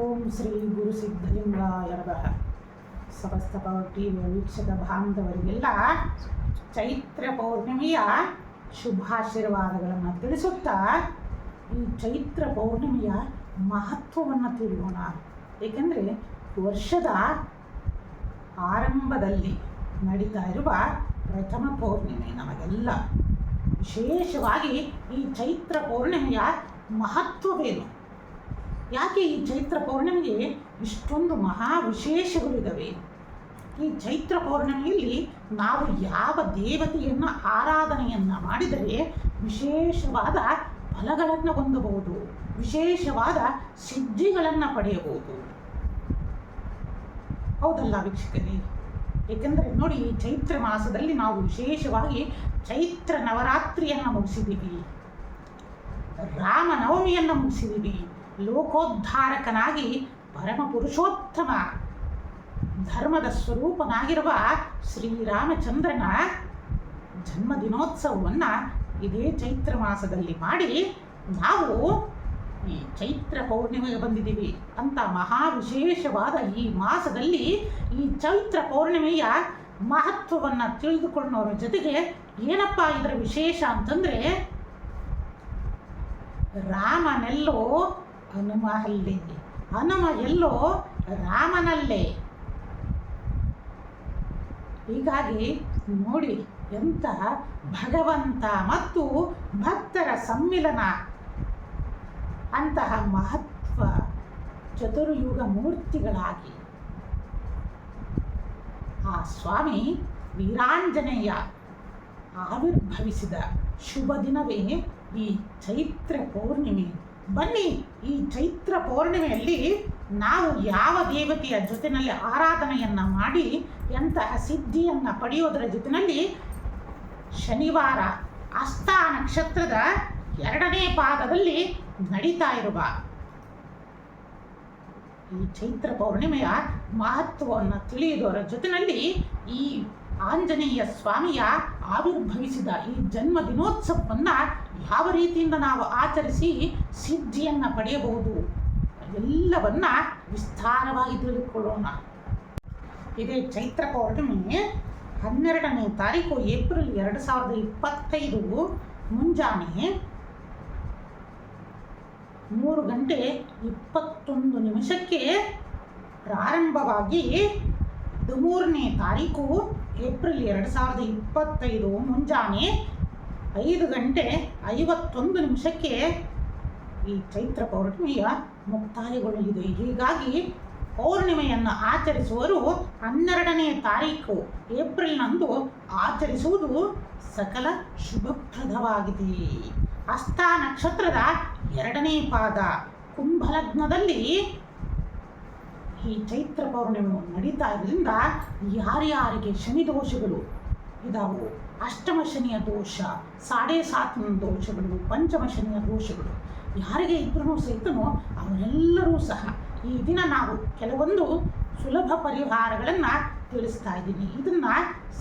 ಓಂ ಶ್ರೀ ಗುರು ಸಿದ್ಧಲಿಂಗಾಯ ನಮಃ. ಸಮಸ್ತ T V ವೀಕ್ಷಕ ಬಾಂಧವರಿಗೆಲ್ಲ ಚೈತ್ರ ಪೌರ್ಣಿಮೆಯ ಶುಭಾಶೀರ್ವಾದಗಳನ್ನು ತಿಳಿಸುತ್ತಾ ಈ ಚೈತ್ರ ಪೌರ್ಣಿಮೆಯ ಮಹತ್ವವನ್ನು ತಿಳಿಯೋಣ. ಏಕೆಂದರೆ ವರ್ಷದ ಆರಂಭದಲ್ಲಿ ನಡೀತಾ ಇರುವ ಪ್ರಥಮ ಪೌರ್ಣಿಮೆ ನಮಗೆಲ್ಲ. ವಿಶೇಷವಾಗಿ ಈ ಚೈತ್ರ ಪೌರ್ಣಿಮೆಯ ಮಹತ್ವವೇನು? ಯಾಕೆ ಈ ಚೈತ್ರ ಪೌರ್ಣಮಿಗೆ ಇಷ್ಟೊಂದು ಮಹಾ ವಿಶೇಷಗಳಿದ್ದಾವೆ ಈ ಚೈತ್ರ ಪೌರ್ಣಮಿಯಲ್ಲಿ ನಾವು ಯಾವ ದೇವತೆಯನ್ನು ಆರಾಧನೆಯನ್ನು ಮಾಡಿದರೆ ವಿಶೇಷವಾದ ಫಲಗಳನ್ನು ಹೊಂದಬಹುದು, ವಿಶೇಷವಾದ ಸಿದ್ಧಿಗಳನ್ನು ಪಡೆಯಬಹುದು? ಹೌದಲ್ಲ ವೀಕ್ಷಕರೇ? ಏಕೆಂದರೆ ನೋಡಿ, ಈ ಚೈತ್ರ ಮಾಸದಲ್ಲಿ ನಾವು ವಿಶೇಷವಾಗಿ ಚೈತ್ರ ನವರಾತ್ರಿಯನ್ನು ಮುಗಿಸಿದ್ದೀವಿ. ರಾಮನವಮಿಯನ್ನು ಮುಗಿಸಿದ್ದೀವಿ. ಲೋಕೋದ್ಧಾರಕನಾಗಿ ಪರಮ ಪುರುಷೋತ್ತಮ ಧರ್ಮದ ಸ್ವರೂಪನಾಗಿರುವ ಶ್ರೀರಾಮಚಂದ್ರನ ಜನ್ಮದಿನೋತ್ಸವವನ್ನು ಇದೇ ಚೈತ್ರ ಮಾಸದಲ್ಲಿ ಮಾಡಿ ನಾವು ಈ ಚೈತ್ರ ಪೌರ್ಣಿಮೆಗೆ ಬಂದಿದ್ದೀವಿ ಅಂತ ಮಹಾ ವಿಶೇಷವಾದ ಈ ಮಾಸದಲ್ಲಿ ಈ ಚೈತ್ರ ಪೌರ್ಣಿಮೆಯ ಮಹತ್ವವನ್ನು ತಿಳಿದುಕೊಳ್ಳೋರ ಜೊತೆಗೆ ಏನಪ್ಪ ಇದರ ವಿಶೇಷ ಅಂತಂದರೆ ರಾಮನೆಲ್ಲೋ ಹನುಮ ಅಲ್ಲಿ ಹನುಮ ಎಲ್ಲೋ ರಾಮನಲ್ಲೇ. ಹೀಗಾಗಿ ನೋಡಿ ಎಂಥ ಭಗವಂತ ಮತ್ತು ಭಕ್ತರ ಸಮ್ಮಿಲನ. ಅಂತಹ ಮಹತ್ವ ಚತುರ್ಯುಗ ಮೂರ್ತಿಗಳಾಗಿ. ಆ ಸ್ವಾಮಿ ವೀರಾಂಜನೇಯ ಆವಿರ್ಭವಿಸಿದ ಶುಭ ದಿನವೇ ಈ ಚೈತ್ರ ಪೌರ್ಣಿಮೆ ಬನ್ನಿ, ಈ ಚೈತ್ರ ಪೌರ್ಣಿಮೆಯಲ್ಲಿ ನಾವು ಯಾವ ದೇವತೆಯ ಜೊತೆಯಲ್ಲಿ ಆರಾಧನೆಯನ್ನು ಮಾಡಿ ಎಂತಹ ಸಿದ್ಧಿಯನ್ನು ಪಡೆಯೋದರ ಜೊತೆಯಲ್ಲಿ ಶನಿವಾರ ಅಸ್ತ ನಕ್ಷತ್ರದ ಎರಡನೇ ಪಾದದಲ್ಲಿ ನಡೀತಾ ಇರುವ ಈ ಚೈತ್ರ ಪೌರ್ಣಿಮೆಯ ಮಹತ್ವವನ್ನು ತಿಳಿಯುವುದರ ಜೊತೆಯಲ್ಲಿ ಈ ಆಂಜನೇಯ ಸ್ವಾಮಿಯ ಆವಿರ್ಭವಿಸಿದ ಈ ಜನ್ಮ ದಿನೋತ್ಸವವನ್ನು ಯಾವ ರೀತಿಯಿಂದ ನಾವು ಆಚರಿಸಿ ಸಿದ್ಧಿಯನ್ನು ಪಡೆಯಬಹುದು? ಎಲ್ಲವನ್ನ ವಿಸ್ತಾರವಾಗಿ ತಿಳಿದುಕೊಳ್ಳೋಣ. ಇದೇ ಚೈತ್ರ ಪೌರ್ಣಿಮೆ ಹನ್ನೆರಡನೇ ತಾರೀಕು ಏಪ್ರಿಲ್ ಎರಡು ಸಾವಿರದ ಇಪ್ಪತ್ತೈದು ಮುಂಜಾನೆ ಮೂರು ಗಂಟೆ ಇಪ್ಪತ್ತೊಂದು ನಿಮಿಷಕ್ಕೆ ಪ್ರಾರಂಭವಾಗಿ ಹದಿಮೂರನೇ ತಾರೀಕು ಏಪ್ರಿಲ್ ಎರಡು ಸಾವಿರದ ಇಪ್ಪತ್ತೈದು ಮುಂಜಾನೆ ಐದು ಗಂಟೆ ಐವತ್ತೊಂದು ನಿಮಿಷಕ್ಕೆ ಈ ಚೈತ್ರ ಪೌರ್ಣಿಮೆಯ ಮುಕ್ತಾಯಗೊಳ್ಳಲಿದೆ ಹೀಗಾಗಿ ಪೌರ್ಣಿಮೆಯನ್ನು ಆಚರಿಸುವರು ಹನ್ನೆರಡನೇ ತಾರೀಕು. ಏಪ್ರಿಲ್ನಂದು ಆಚರಿಸುವುದು ಸಕಲ ಶುಭಪ್ರದವಾಗಿದೆ. ಅಸ್ತ ನಕ್ಷತ್ರದ ಎರಡನೇ ಪಾದ ಕುಂಭಲಗ್ನದಲ್ಲಿ ಈ ಚೈತ್ರ ಪೌರ್ಣಿಮೆ ನಡೀತಾ ಇರೋದ್ರಿಂದ ಯಾರ್ಯಾರಿಗೆ ಶನಿ ದೋಷಗಳು ಇದಾವು ಅಷ್ಟಮ ಶನಿಯ ದೋಷ, ಸಾಡೆ ಸಾತ್ನ ದೋಷಗಳು ಪಂಚಮ ಶನಿಯ ದೋಷಗಳು. ಯಾರಿಗೆ ಇದ್ರೂ ಸಿಗ್ತನೋ ಅವರೆಲ್ಲರೂ ಸಹ ಈ ದಿನ ನಾವು ಕೆಲವೊಂದು ಸುಲಭ ಪರಿಹಾರಗಳನ್ನು ತಿಳಿಸ್ತಾ ಇದ್ದೀನಿ. ಇದನ್ನು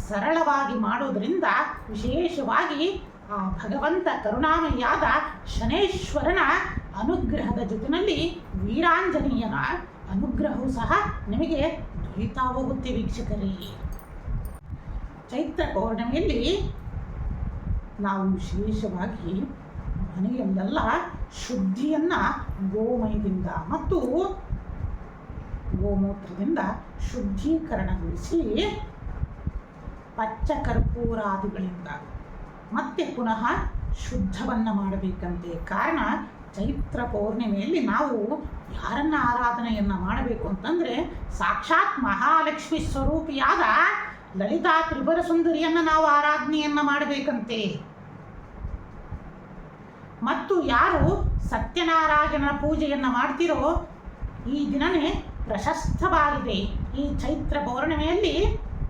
ಸರಳವಾಗಿ ಮಾಡೋದರಿಂದ ವಿಶೇಷವಾಗಿ ಆ ಭಗವಂತ ಕರುಣಾಮಯಿಯಾದ ಶನೇಶ್ವರನ ಅನುಗ್ರಹದ ಜೊತೆಯಲ್ಲಿ ವೀರಾಂಜನೇಯನ ಅನುಗ್ರಹವು ಸಹ ನಿಮಗೆ ದೊರೀತಾ ಹೋಗುತ್ತೆ ವೀಕ್ಷಕರೇ. ಚೈತ್ರ ಪೌರ್ಣಮಿಯಲ್ಲಿ ನಾವು ವಿಶೇಷವಾಗಿ ಮನೆಯಲ್ಲೆಲ್ಲ ಶುದ್ಧಿಯನ್ನು ಗೋಮಯದಿಂದ ಮತ್ತು ಗೋಮೂತ್ರದಿಂದ ಶುದ್ಧೀಕರಣಗೊಳಿಸಿ ಪಚ್ಚ ಕರ್ಪೂರಾದಿಗಳಿಂದ ಮತ್ತೆ ಪುನಃ ಶುದ್ಧವನ್ನು ಮಾಡಬೇಕಂತೆ. ಕಾರಣ ಚೈತ್ರ ಪೌರ್ಣಿಮೆಯಲ್ಲಿ ನಾವು ಯಾರನ್ನ ಆರಾಧನೆಯನ್ನು ಮಾಡಬೇಕು ಅಂತಂದರೆ ಸಾಕ್ಷಾತ್ ಮಹಾಲಕ್ಷ್ಮಿ ಸ್ವರೂಪಿಯಾದ ಲಲಿತಾ ತ್ರಿಪುರ ಸುಂದರಿಯನ್ನು ನಾವು ಆರಾಧನೆಯನ್ನು ಮಾಡಬೇಕಂತೆ. ಮತ್ತು ಯಾರು ಸತ್ಯನಾರಾಯಣನ ಪೂಜೆಯನ್ನು ಮಾಡ್ತಿರೋ, ಈ ದಿನನೇ ಪ್ರಶಸ್ತವಾಗಿದೆ. ಈ ಚೈತ್ರ ಪೌರ್ಣಿಮೆಯಲ್ಲಿ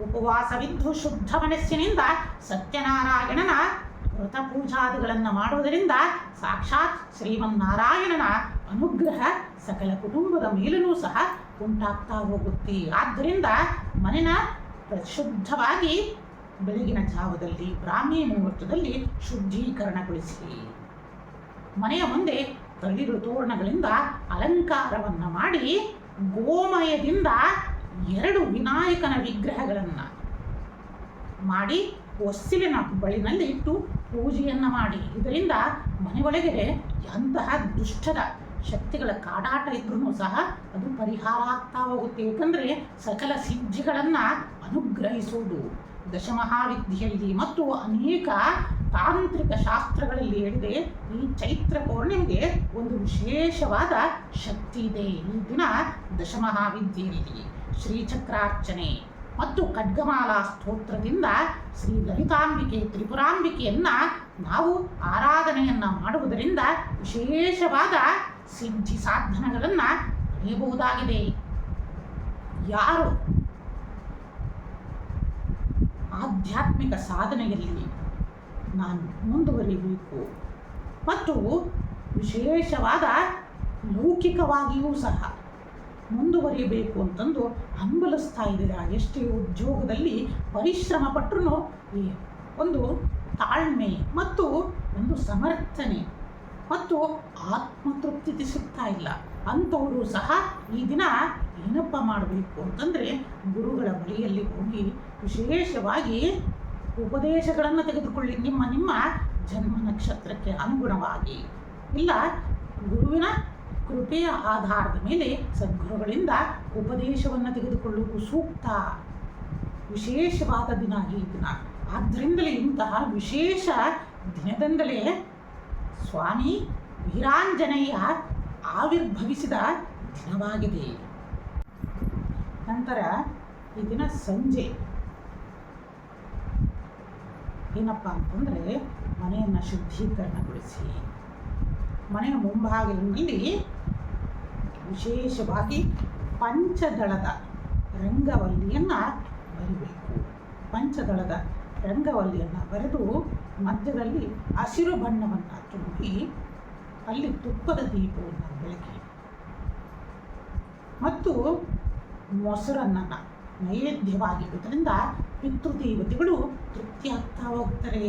ಉಪವಾಸವಿದ್ದು ಶುದ್ಧ ಮನಸ್ಸಿನಿಂದ ಸತ್ಯನಾರಾಯಣನ ವ್ರತ ಪೂಜಾದಿಗಳನ್ನು ಮಾಡುವುದರಿಂದ ಸಾಕ್ಷಾತ್ ಶ್ರೀಮನ್ನಾರಾಯಣನ ಅನುಗ್ರಹ ಸಕಲ ಕುಟುಂಬದ ಮೇಲೂ ಸಹ ಉಂಟಾಗ್ತಾ ಹೋಗುತ್ತೆ. ಆದ್ದರಿಂದ ಮನೆನ ಶುದ್ಧವಾಗಿ ಬೆಳಗಿನ ಜಾವದಲ್ಲಿ ಬ್ರಾಹ್ಮಿ ಮುಹೂರ್ತದಲ್ಲಿ ಶುದ್ಧೀಕರಣಗೊಳಿಸಿ. ಮನೆಯ ಮುಂದೆ ತಳಿರು ತೋರಣಗಳಿಂದ ಅಲಂಕಾರವನ್ನು ಮಾಡಿ ಗೋಮಯದಿಂದ ಎರಡು ವಿನಾಯಕನ ವಿಗ್ರಹಗಳನ್ನು ಮಾಡಿ ಹೊಸ್ಸಿಲಿನ ಬಳಿನಲ್ಲಿ ಇಟ್ಟು ಪೂಜೆಯನ್ನು ಮಾಡಿ. ಇದರಿಂದ ಮನೆಯೊಳಗೆ ಎಂತಹ ದುಷ್ಟದ ಶಕ್ತಿಗಳ ಕಾಡಾಟ ಇದ್ರೂ ಸಹ ಅದು ಪರಿಹಾರ ಆಗ್ತಾ ಹೋಗುತ್ತೆ. ಏಕೆಂದರೆ ಸಕಲ ಸಿದ್ಧಿಗಳನ್ನು ಅನುಗ್ರಹಿಸುವುದು. ದಶಮಹಾವಿದ್ಯೆಯಲ್ಲಿ ಮತ್ತು ಅನೇಕ ತಾಂತ್ರಿಕ ಶಾಸ್ತ್ರಗಳಲ್ಲಿ ಹೇಳಿದೆ, ಈ ಚೈತ್ರ ಪೌರ್ಣಿಮೆಗೆ ಒಂದು ವಿಶೇಷವಾದ ಶಕ್ತಿ ಇದೆ. ಈ ದಿನ ದಶಮಹಾವಿದ್ಯೆಯಲ್ಲಿ ಶ್ರೀಚಕ್ರಾರ್ಚನೆ ಮತ್ತು ಖಡ್ಗಮಾಲಾ ಸ್ತೋತ್ರದಿಂದ ಶ್ರೀ ಲಲಿತಾಂಬಿಕೆ ತ್ರಿಪುರಾಂಬಿಕೆಯನ್ನ ನಾವು ಆರಾಧನೆಯನ್ನ ಮಾಡುವುದರಿಂದ ವಿಶೇಷವಾದ ಸಿದ್ಧಿ ಸಾಧನಗಳನ್ನು ಪಡೆಯಬಹುದಾಗಿದೆ. ಯಾರು ಆಧ್ಯಾತ್ಮಿಕ ಸಾಧನೆಯಲ್ಲಿ ನಾನು ಮುಂದುವರಿಬೇಕು. ಮತ್ತು ವಿಶೇಷವಾದ ಲೌಕಿಕವಾಗಿಯೂ ಸಹ ಮುಂದುವರಿಯಬೇಕು ಅಂತಂದು ಹಂಬಲಿಸ್ತಾ ಇದ್ದೀರಾ? ಎಷ್ಟೇ ಉದ್ಯೋಗದಲ್ಲಿ ಪರಿಶ್ರಮ ಪಟ್ಟರೂ ಒಂದು ತಾಳ್ಮೆ ಮತ್ತು ಒಂದು ಸಮರ್ಥನೆ ಮತ್ತು ಆತ್ಮತೃಪ್ತಿ ಸಿಗ್ತಾ ಇಲ್ಲ. ಅಂಥವರು ಸಹ ಈ ದಿನ ಏನಪ್ಪ ಮಾಡಬೇಕು ಅಂತಂದರೆ ಗುರುಗಳ ಬಳಿಯಲ್ಲಿ ಹೋಗಿ ವಿಶೇಷವಾಗಿ ಉಪದೇಶಗಳನ್ನು ತೆಗೆದುಕೊಳ್ಳಿ. ನಿಮ್ಮ ನಿಮ್ಮ ಜನ್ಮ ನಕ್ಷತ್ರಕ್ಕೆ ಅನುಗುಣವಾಗಿ. ಇಲ್ಲ, ಗುರುವಿನ ಕೃಪೆಯ ಆಧಾರದ ಮೇಲೆ ಸದ್ಗುರುಗಳಿಂದ ಉಪದೇಶವನ್ನು ತೆಗೆದುಕೊಳ್ಳುವುದು ಸೂಕ್ತ. ವಿಶೇಷವಾದ ದಿನ ಈ ದಿನ. ಆದ್ದರಿಂದಲೇ ಇಂತಹ ವಿಶೇಷ ದಿನದಿಂದಲೇ ಸ್ವಾಮಿ ವೀರಾಂಜನೇಯ ಆವಿರ್ಭವಿಸಿದ ದಿನವಾಗಿದೆ. ನಂತರ ಈ ದಿನ ಸಂಜೆ. ಏನಪ್ಪ ಅಂತಂದರೆ ಮನೆಯನ್ನು ಶುದ್ಧೀಕರಣಗೊಳಿಸಿ. ಮನೆಯ ಮುಂಭಾಗದಲ್ಲಿ ವಿಶೇಷವಾಗಿ ಪಂಚದಳದ ರಂಗವಲ್ಲಿಯನ್ನು ಬರಿಬೇಕು. ಪಂಚದಳದ ರಂಗವಲ್ಲಿಯನ್ನು ಬರೆದು ಮಧ್ಯದಲ್ಲಿ ಹಸಿರು ಬಣ್ಣವನ್ನು ತುಂಬಿ ಅಲ್ಲಿ ತುಪ್ಪದ ದೀಪವನ್ನು ಬೆಳಗಿ. ಮತ್ತು ಮೊಸರನ್ನು ನೈವೇದ್ಯವಾಗಿರುವುದರಿಂದ ಪಿತೃದೇವತೆಗಳು ತೃಪ್ತಿಯಾಗ್ತಾ ಹೋಗ್ತಾರೆ.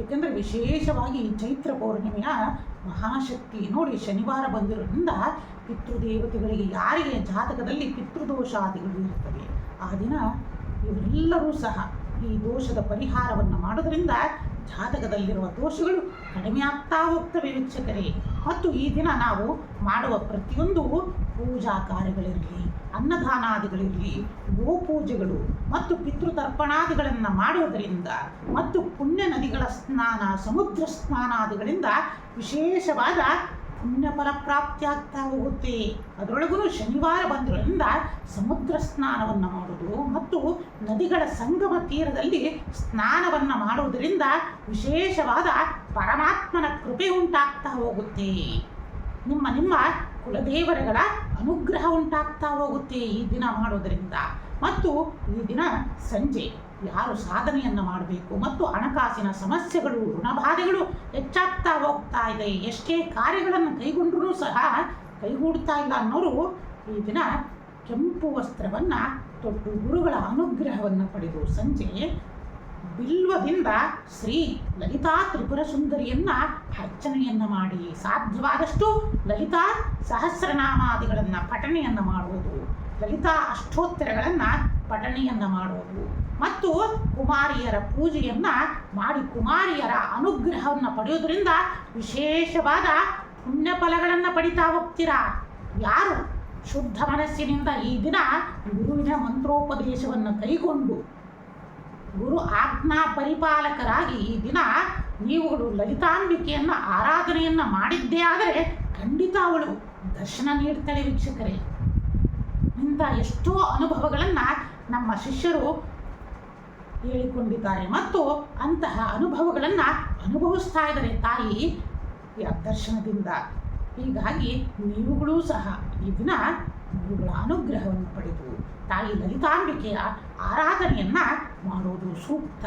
ಏಕೆಂದರೆ ವಿಶೇಷವಾಗಿ ಚೈತ್ರ ಪೌರ್ಣಿಮೆಯ ಮಹಾಶಕ್ತಿ ನೋಡಿ ಶನಿವಾರ ಬಂದಿರೋದ್ರಿಂದ ಪಿತೃದೇವತೆಗಳಿಗೆ ಯಾರಿಗೆ ಜಾತಕದಲ್ಲಿ ಪಿತೃದೋಷಾದಿಗಳು ಇರ್ತವೆ, ಆ ದಿನ ಇವರೆಲ್ಲರೂ ಸಹ ಈ ದೋಷದ ಪರಿಹಾರವನ್ನು ಮಾಡೋದರಿಂದ ಜಾತಕದಲ್ಲಿರುವ ದೋಷಗಳು ಕಡಿಮೆ ಆಗ್ತಾ ಹೋಗ್ತವೆ ವೀಕ್ಷಕರೇ. ಮತ್ತು ಈ ದಿನ ನಾವು ಮಾಡುವ ಪ್ರತಿಯೊಂದು ಪೂಜಾ ಕಾರ್ಯಗಳಿರಲಿ ಅನ್ನದಾನಾದಿಗಳಿರಲಿ, ಗೋಪೂಜೆಗಳು ಮತ್ತು ಪಿತೃತರ್ಪಣಾದಿಗಳನ್ನು ಮಾಡುವುದರಿಂದ ಮತ್ತು ಪುಣ್ಯ ನದಿಗಳ ಸ್ನಾನ, ಸಮುದ್ರ ಸ್ನಾನಾದಿಗಳಿಂದ ವಿಶೇಷವಾದ ಪುಣ್ಯ ಫಲ ಪ್ರಾಪ್ತಿಯಾಗ್ತಾ ಹೋಗುತ್ತೆ. ಅದರೊಳಗೂ ಶನಿವಾರ ಬಂದಿರೋದ್ರಿಂದ ಸಮುದ್ರ ಸ್ನಾನವನ್ನು ಮಾಡೋದು ಮತ್ತು ನದಿಗಳ ಸಂಗಮ ತೀರದಲ್ಲಿ ಸ್ನಾನವನ್ನು ಮಾಡುವುದರಿಂದ ವಿಶೇಷವಾದ ಪರಮಾತ್ಮನ ಕೃಪೆ ಉಂಟಾಗ್ತಾ ಹೋಗುತ್ತೆ. ನಿಮ್ಮ ನಿಮ್ಮ ಕುಲದೇವರುಗಳ ಅನುಗ್ರಹ ಉಂಟಾಗ್ತಾ ಹೋಗುತ್ತೆ ಈ ದಿನ ಮಾಡೋದರಿಂದ. ಮತ್ತು ಈ ದಿನ ಸಂಜೆ ಯಾರು ಸಾಧನೆಯನ್ನು ಮಾಡಬೇಕು ಮತ್ತು ಹಣಕಾಸಿನ ಸಮಸ್ಯೆಗಳು, ಋಣಬಾಧೆಗಳು ಹೆಚ್ಚಾಗ್ತಾ ಹೋಗ್ತಾ ಇದೆ. ಎಷ್ಟೇ ಕಾರ್ಯಗಳನ್ನು ಕೈಗೊಂಡ್ರೂ ಸಹ ಕೈಗೂಡ್ತಾ ಇಲ್ಲ ಅನ್ನೋರು ಈ ದಿನ ಕೆಂಪು ವಸ್ತ್ರವನ್ನು ತೊಟ್ಟು ಗುರುಗಳ ಅನುಗ್ರಹವನ್ನು ಪಡೆದು ಸಂಜೆ ಬಿಲ್ವದಿಂದ ಶ್ರೀ ಲಲಿತಾ ತ್ರಿಪುರ ಸುಂದರಿಯನ್ನ ಅರ್ಚನೆಯನ್ನ ಮಾಡಿ ಸಾಧ್ಯವಾದಷ್ಟು ಲಲಿತಾ ಸಹಸ್ರನಾಮಾದಿಗಳನ್ನ ಪಠಣೆಯನ್ನ ಮಾಡುವುದು, ಲಲಿತಾ ಅಷ್ಟೋತ್ತರಗಳನ್ನ ಪಠಣೆಯನ್ನ ಮಾಡುವುದು ಮತ್ತು ಕುಮಾರಿಯರ ಪೂಜೆಯನ್ನ ಮಾಡಿ ಕುಮಾರಿಯರ ಅನುಗ್ರಹವನ್ನು ಪಡೆಯುವುದರಿಂದ ವಿಶೇಷವಾದ ಪುಣ್ಯ ಫಲಗಳನ್ನ ಪಡಿತಾ ಹೋಗ್ತೀರಾ? ಯಾರು ಶುದ್ಧ ಮನಸ್ಸಿನಿಂದ ಈ ದಿನ ಗುರುವಿನ ಮಂತ್ರೋಪದೇಶವನ್ನು ಕೈಗೊಂಡು ಗುರು ಆಜ್ಞಾ ಪರಿಪಾಲಕರಾಗಿ ಈ ದಿನ ನೀವುಗಳು ಲಲಿತಾಂಬಿಕೆಯನ್ನು, ಆರಾಧನೆಯನ್ನು ಮಾಡಿದ್ದೇ ಆದರೆ ಖಂಡಿತ ಅವಳು ದರ್ಶನ ನೀಡ್ತಾಳೆ ವೀಕ್ಷಕರೇ. ಇಂಥ ಎಷ್ಟೋ ಅನುಭವಗಳನ್ನು ನಮ್ಮ ಶಿಷ್ಯರು ಹೇಳಿಕೊಂಡಿದ್ದಾರೆ. ಮತ್ತು ಅಂತಹ ಅನುಭವಗಳನ್ನು ಅನುಭವಿಸ್ತಾ ಇದ್ದಾರೆ ತಾಯಿ ದರ್ಶನದಿಂದ ಹೀಗಾಗಿ ನೀವುಗಳೂ ಸಹ ಈ ದಿನ ಗುರುಗಳ ಅನುಗ್ರಹವನ್ನು ಪಡೆದು ತಾಯಿ ಲಲಿತಾಂಬಿಕೆಯ ಆರಾಧನೆಯನ್ನ ಮಾಡೋದು ಸೂಕ್ತ.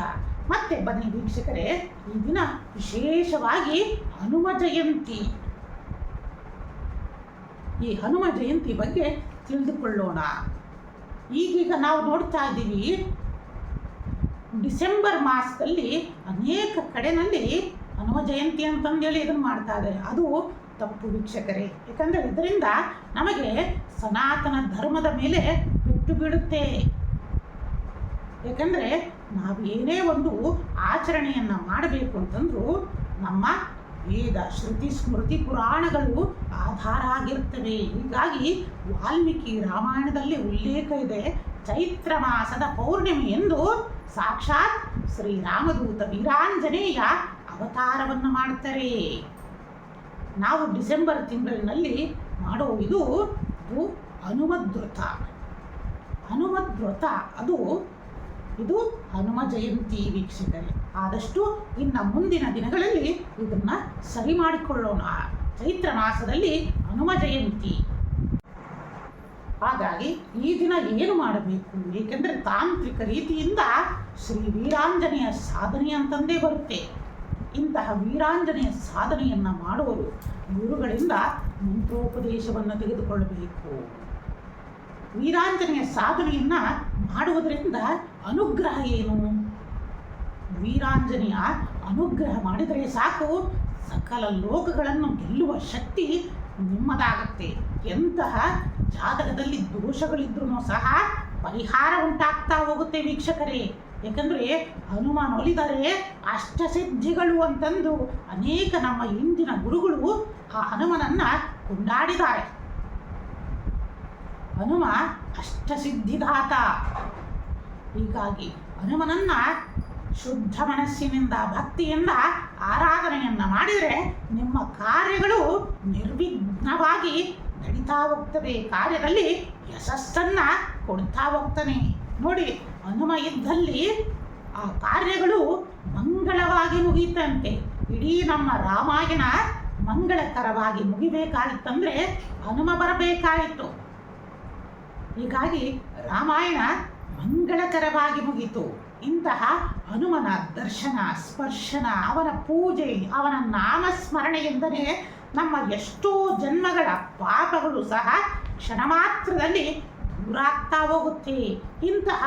ಮತ್ತೆ ಬನ್ನಿ ವೀಕ್ಷಕರೇ, ಈ ದಿನ ವಿಶೇಷವಾಗಿ ಹನುಮ ಜಯಂತಿ. ಈ ಹನುಮ ಜಯಂತಿ ಬಗ್ಗೆ ತಿಳಿದುಕೊಳ್ಳೋಣ. ಈಗೀಗ ನಾವು ನೋಡ್ತಾ ಇದ್ದೀವಿ, ಡಿಸೆಂಬರ್ ಮಾಸದಲ್ಲಿ ಅನೇಕ ಕಡೆನಲ್ಲಿ ಹನುಮ ಜಯಂತಿ ಅಂತಂದೇಳಿ ಇದನ್ನು ಮಾಡ್ತಾ ಇದ್ದಾರೆ. ಅದು ತಪ್ಪು ವೀಕ್ಷಕರೇ. ಯಾಕಂದರೆ ಇದರಿಂದ ನಮಗೆ ಸನಾತನ ಧರ್ಮದ ಮೇಲೆ ಬಿಟ್ಟು ಬಿಡುತ್ತೆ ಯಾಕಂದರೆ ಏನೇ ಒಂದು ಆಚರಣೆಯನ್ನು ಮಾಡಬೇಕು ಅಂತಂದರೂ ನಮ್ಮ ವೇದ, ಶ್ರುತಿ, ಸ್ಮೃತಿ ಪುರಾಣಗಳು ಆಧಾರ ಆಗಿರ್ತವೆ. ಹೀಗಾಗಿ ವಾಲ್ಮೀಕಿ ರಾಮಾಯಣದಲ್ಲಿ ಉಲ್ಲೇಖ ಇದೆ. ಚೈತ್ರ ಮಾಸದ ಪೌರ್ಣಿಮೆ ಎಂದು ಸಾಕ್ಷಾತ್ ಶ್ರೀರಾಮದೂತ ವೀರಾಂಜನೇಯ ಅವತಾರವನ್ನು ಮಾಡ್ತಾರೆ. ನಾವು ಡಿಸೆಂಬರ್ ತಿಂಗಳಿನಲ್ಲಿ ಮಾಡೋ ಇದು ಅನುಮದ್ರತ. ಅನುಮದ್ರತ ಅದು ಇದು ಹನುಮ ಜಯಂತಿ ವೀಕ್ಷಕರೇ. ಆದಷ್ಟು ಇನ್ನು ಮುಂದಿನ ದಿನಗಳಲ್ಲಿ ಇದನ್ನ ಸರಿ ಮಾಡಿಕೊಳ್ಳೋಣ. ಚೈತ್ರ ಮಾಸದಲ್ಲಿ ಹನುಮ ಜಯಂತಿ. ಹಾಗಾಗಿ ಈ ದಿನ ಏನು ಮಾಡಬೇಕು? ಏಕೆಂದರೆ ತಾಂತ್ರಿಕ ರೀತಿಯಿಂದ ಶ್ರೀ ವೀರಾಂಜನೆಯ ಸಾಧನೆ ಅಂತಂದೇ ಬರುತ್ತೆ. ಇಂತಹ ವೀರಾಂಜನೆಯ ಸಾಧನೆಯನ್ನು ಮಾಡುವರು ಗುರುಗಳಿಂದ ಮಂತ್ರೋಪದೇಶವನ್ನು ತೆಗೆದುಕೊಳ್ಳಬೇಕು. ವೀರಾಂಜನೇಯ ಸಾಧನೆಯನ್ನ ಮಾಡುವುದರಿಂದ ಅನುಗ್ರಹ ಏನು? ವೀರಾಂಜನೆಯ ಅನುಗ್ರಹ ಮಾಡಿದರೆ ಸಾಕು. ಸಕಲ ಲೋಕಗಳನ್ನು ಗೆಲ್ಲುವ ಶಕ್ತಿ ನಿಮ್ಮದಾಗತ್ತೆ. ಎಂತಹ ಜಾತಕದಲ್ಲಿ ದೋಷಗಳಿದ್ರೂ ಸಹ ಪರಿಹಾರ ಉಂಟಾಗ್ತಾ ಹೋಗುತ್ತೆ ವೀಕ್ಷಕರೇ. ಯಾಕಂದರೆ ಹನುಮಾನ್ ಒಲಿದರೆ ಅಷ್ಟಸಿದ್ಧಿಗಳು ಅಂತಂದು ಅನೇಕ ನಮ್ಮ ಹಿಂದಿನ ಗುರುಗಳು ಆ ಹನುಮನನ್ನು ಕೊಂಡಾಡಿದ್ದಾರೆ. ಹನುಮ ಅಷ್ಟಸಿದ್ಧಿದಾತ. ಹೀಗಾಗಿ ಹನುಮನನ್ನ ಶುದ್ಧ ಮನಸ್ಸಿನಿಂದ, ಭಕ್ತಿಯಿಂದ ಆರಾಧನೆಯನ್ನ ಮಾಡಿದರೆ ನಿಮ್ಮ ಕಾರ್ಯಗಳು ನಿರ್ವಿಘ್ನವಾಗಿ ನಡೀತಾ ಹೋಗ್ತವೆ. ಕಾರ್ಯದಲ್ಲಿ ಯಶಸ್ಸನ್ನ ಕೊಡ್ತಾ ಹೋಗ್ತಾನೆ ನೋಡಿ, ಹನುಮ ಇದ್ದಲ್ಲಿ ಆ ಕಾರ್ಯಗಳು ಮಂಗಳವಾಗಿ ಮುಗೀತಂತೆ ಇಡೀ ನಮ್ಮ ರಾಮಾಯಣ ಮಂಗಳಕರವಾಗಿ ಮುಗಿಬೇಕಾಗಿತ್ತಂದರೆ ಹನುಮ ಬರಬೇಕಾಯಿತು. ಹೀಗಾಗಿ ರಾಮಾಯಣ ಮಂಗಳಕರವಾಗಿ ಮುಗಿತು. ಇಂತಹ ಹನುಮನ ದರ್ಶನ, ಸ್ಪರ್ಶನ, ಅವನ ಪೂಜೆ, ಅವನ ಎಂದರೆ ನಮ್ಮ ಎಷ್ಟೋ ಜನ್ಮಗಳ ಪಾಪಗಳು ಸಹ ಕ್ಷಣ ಮಾತ್ರದಲ್ಲಿ ದೂರಾಗ್ತಾ ಹೋಗುತ್ತೆ. ಇಂತಹ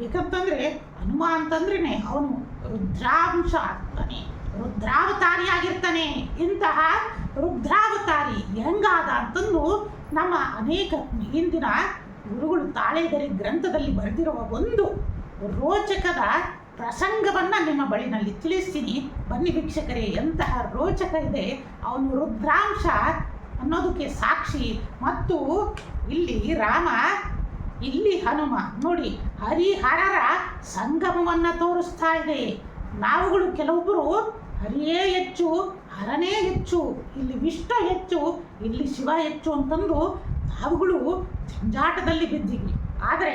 ಏಕಂತಂದ್ರೆ ಹನುಮ ಅಂತಂದ್ರೆ ಅವನು ರುದ್ರಾಂಶ ಆಗ್ತಾನೆ. ರುದ್ರಾವತಾರಿಯಾಗಿರ್ತಾನೆ. ಇಂತಹ ರುದ್ರಾವತಾರಿ ಹೆಂಗಾದ ಅಂತಂದು ನಮ್ಮ ಅನೇಕ ಹಿಂದಿನ ಗುರುಗಳು ತಾಳೆಗರಿ ಗ್ರಂಥದಲ್ಲಿ ಬರೆದಿರುವ ಒಂದು ರೋಚಕದ ಪ್ರಸಂಗವನ್ನ ನಿಮ್ಮ ಬಳಿನಲ್ಲಿ ತಿಳಿಸ್ತೀನಿ. ಬನ್ನಿ ಭಿಕ್ಷಕರೇ ಎಂತಹ ರೋಚಕ ಇದೆ. ಅವನು ರುದ್ರಾಂಶ ಅನ್ನೋದಕ್ಕೆ ಸಾಕ್ಷಿ. ಮತ್ತು ಇಲ್ಲಿ ರಾಮ, ಇಲ್ಲಿ ಹನುಮ. ನೋಡಿ, ಹರಿಹರರ ಸಂಗಮವನ್ನು ತೋರಿಸ್ತಾ ಇದೆ. ನಾವುಗಳು ಕೆಲವೊಬ್ಬರು ಹರಿಯೇ ಹೆಚ್ಚು ಹರನೇ ಹೆಚ್ಚು, ಇಲ್ಲಿ ವಿಷ್ಣು ಹೆಚ್ಚು, ಇಲ್ಲಿ ಶಿವ ಹೆಚ್ಚು ಅಂತಂದು ನಾವುಗಳು ಜಂಜಾಟದಲ್ಲಿ ಬಿದ್ದೀವಿ. ಆದರೆ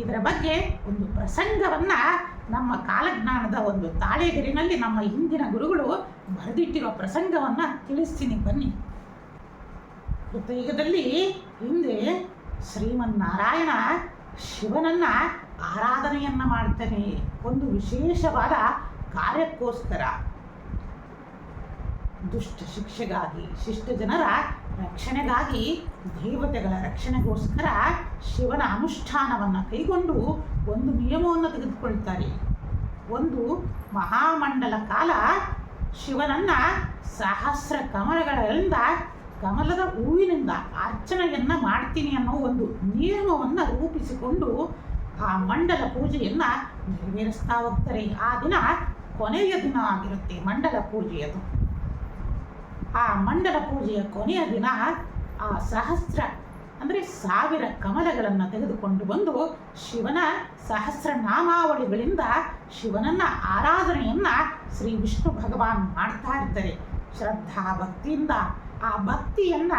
ಇದರ ಬಗ್ಗೆ ಒಂದು ಪ್ರಸಂಗವನ್ನು ನಮ್ಮ ಕಾಲಜ್ಞಾನದ ಒಂದು ತಾಳೆಗರಿನಲ್ಲಿ ನಮ್ಮ ಹಿಂದಿನ ಗುರುಗಳು ಬರೆದಿಟ್ಟಿರೋ ಪ್ರಸಂಗವನ್ನು ತಿಳಿಸ್ತೀನಿ ಬನ್ನಿ. ಕೃತಯುಗದಲ್ಲಿ ಹಿಂದೆ ಶ್ರೀಮನ್ನಾರಾಯಣ ಶಿವನನ್ನ ಆರಾಧನೆಯನ್ನ ಮಾಡ್ತಾನೆ. ಒಂದು ವಿಶೇಷವಾದ ಕಾರ್ಯಕ್ಕೋಸ್ಕರ. ದುಷ್ಟ ಶಿಕ್ಷೆಗಾಗಿ ಶಿಷ್ಟ ಜನರ ರಕ್ಷಣೆಗಾಗಿ, ದೇವತೆಗಳ ರಕ್ಷಣೆಗೋಸ್ಕರ ಶಿವನ ಅನುಷ್ಠಾನವನ್ನು ಕೈಗೊಂಡು ಒಂದು ನಿಯಮವನ್ನು ತೆಗೆದುಕೊಳ್ತಾರೆ. ಒಂದು ಮಹಾಮಂಡಲ ಕಾಲ ಶಿವನನ್ನ ಸಹಸ್ರ ಕಮಲಗಳಿಂದ, ಕಮಲದ ಹೂವಿನಿಂದ ಅರ್ಚನೆಯನ್ನ ಮಾಡ್ತೀನಿ ಅನ್ನೋ ಒಂದು ನಿಯಮವನ್ನು ರೂಪಿಸಿಕೊಂಡು ಆ ಮಂಡಲ ಪೂಜೆಯನ್ನ ನೆರವೇರಿಸ್ತಾ ಹೋಗ್ತಾರೆ. ಆ ದಿನ ಕೊನೆಯ ದಿನ ಆಗಿರುತ್ತೆ ಮಂಡಲ ಪೂಜೆಯದು. ಆ ಮಂಡಲ ಪೂಜೆಯ ಕೊನೆಯ ದಿನ ಆ ಸಹಸ್ರ, ಅಂದರೆ ಸಾವಿರ ಕಮಲಗಳನ್ನು ತೆಗೆದುಕೊಂಡು ಬಂದು ಶಿವನ ಸಹಸ್ರ ನಾಮಾವಳಿಗಳಿಂದ ಶಿವನನ್ನ ಆರಾಧನೆಯನ್ನ ಶ್ರೀ ವಿಷ್ಣು ಭಗವಾನ್ ಮಾಡ್ತಾ ಇರ್ತಾರೆ. ಶ್ರದ್ಧಾ ಭಕ್ತಿಯಿಂದ ಆ ಭಕ್ತಿಯನ್ನ